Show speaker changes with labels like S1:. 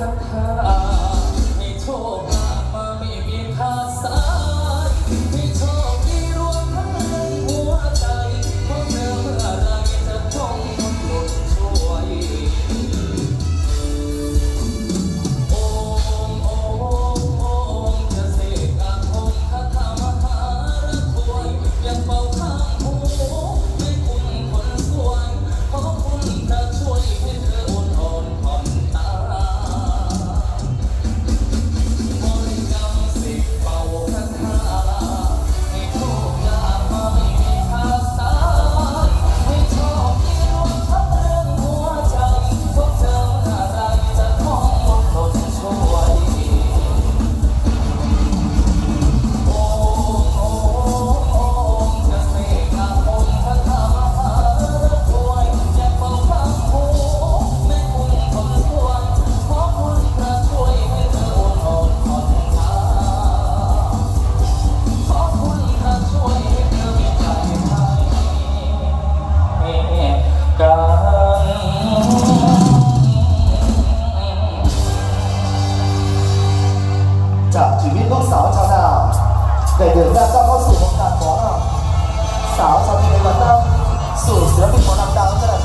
S1: ทั้ง ดาวเข้าสู่วงการหมอลำสาวชาวเท
S2: วันดาวสู่เสือปินหมอลำดาวตั้